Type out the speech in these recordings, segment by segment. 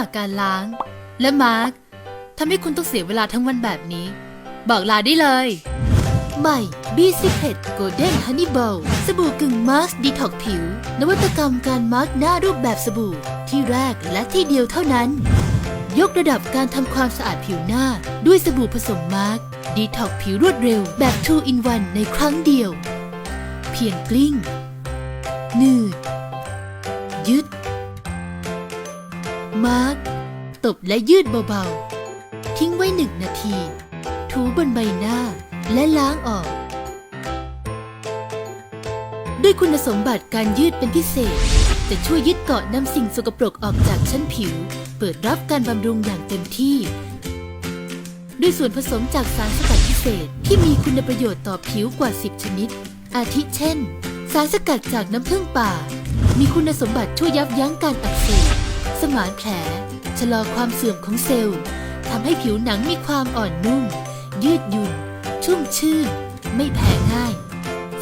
าการล้าง และมาร์คทำให้คุณต้องเสียเวลาทั้งวันแบบนี้ บอกลาได้เลย ใหม่ B Secret Golden Honey Bowl สบู่กึ่งมาสดีท็อกผิว นวัตกรรมการมาร์กหน้ารูปแบบสบู่ที่แรกและที่เดียวเท่านั้น ยกระดับการทำความสะอาดผิวหน้าด้วยสบู่ผสมมาร์กดีท็อกผิวรวดเร็วแบบ 2 in 1 ในครั้งเดียว เพียงกลิ้งหนืดยึด มาร์กตบและยืดเบาๆ ทิ้งไว้หนึ่งนาที ถูบนใบหน้าและล้างออก ด้วยคุณสมบัติการยืดเป็นพิเศษ จะช่วยยึดเกาะนำสิ่งสกปรกออกจากชั้นผิว เปิดรับการบำรุงอย่างเต็มที่ ด้วยส่วนผสมจากสารสกัดพิเศษที่มีคุณประโยชน์ต่อผิวกว่า 10 ชนิด อาทิเช่น สารสกัดจากน้ำผึ้งป่า มีคุณสมบัติช่วยยับยั้งการอักเสบ สมานแผล ชะลอความเสื่อมของเซลล์ทำให้ผิวหนังมีความอ่อนนุ่ม ยืดหยุ่น ชุ่มชื่น ไม่แพ้ง่าย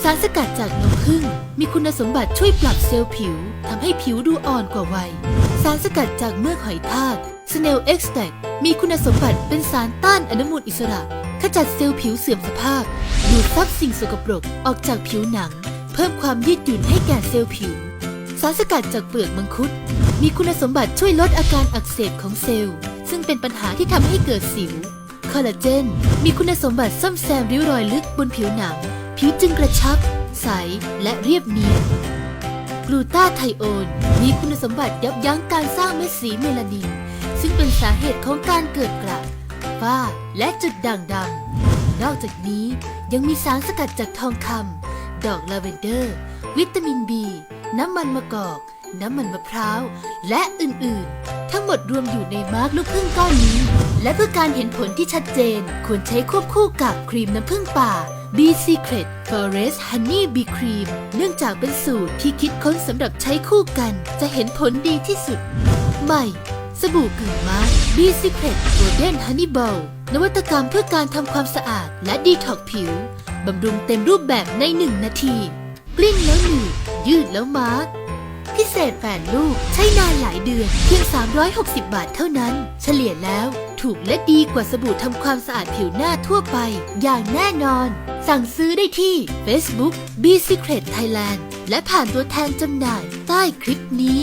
สารสกัดจากนมผึ้งมีคุณสมบัติช่วยปรับเซลล์ผิวทำให้ผิวดูอ่อนกว่าวัย สารสกัดจากเมือกหอยทาก Snail Extract มีคุณสมบัติเป็นสารต้านอนุมูลอิสระ ขจัดเซลล์ผิวเสื่อมสภาพ ดูดซับสิ่งสกปรกออกจากผิวหนัง เพิ่มความยืดหยุ่นให้แก่เซลล์ผิวารสกัดจากเปลือกมังคุด มีคุณสมบัติช่วยลดอาการอักเสบของเซลล์ ซึ่งเป็นปัญหาที่ทำให้เกิดสิว คอลลาเจน มีคุณสมบัติซ่อมแซมริ้วรอยลึกบนผิวหนัง ผิวจึงกระชับ ใส และเรียบเนียนกลูตาไทโอน มีคุณสมบัติยับยั้งการสร้างเม็ดสีเมลานิน ซึ่งเป็นสาเหตุของการเกิดกระฝ้า และจุดด่างดำนอกจากนี้ยังมีสารสกัดจากทองคำดอกลาเวนเดอร์ วิตามินบี น้ำมันมะกอก น้ำมันมะพร้าว และอื่นๆ ทั้งหมดรวมอยู่ในมาร์กลูกพึ่งก้อนนี้ และเพื่อการเห็นผลที่ชัดเจน ควรใช้ควบคู่กับครีมน้ำผึ้งป่า B Secret Forest Honey Bee Cream เนื่องจากเป็นสูตรที่คิดค้นสำหรับใช้คู่กัน จะเห็นผลดีที่สุด ใหม่ สบู่กึ่งมาส B Secret Golden Honey Bowl นวัตกรรมเพื่อการทำความสะอาดและดีท็อกผิว บำรุงเต็มรูปแบบในหนึ่งนาที กลิ้งแล้วหนีบยืดแล้วมาร์กพิเศษแฝนลูกใช้นานหลายเดือนเพียง 360 บาทเท่านั้น เฉลี่ยแล้วถูกและดีกว่าสบู่ทำความสะอาดผิวหน้าทั่วไป อย่างแน่นอน สั่งซื้อได้ที่ Facebook B Secret Thailand และผ่านตัวแทนจำหน่ายใต้คลิปนี้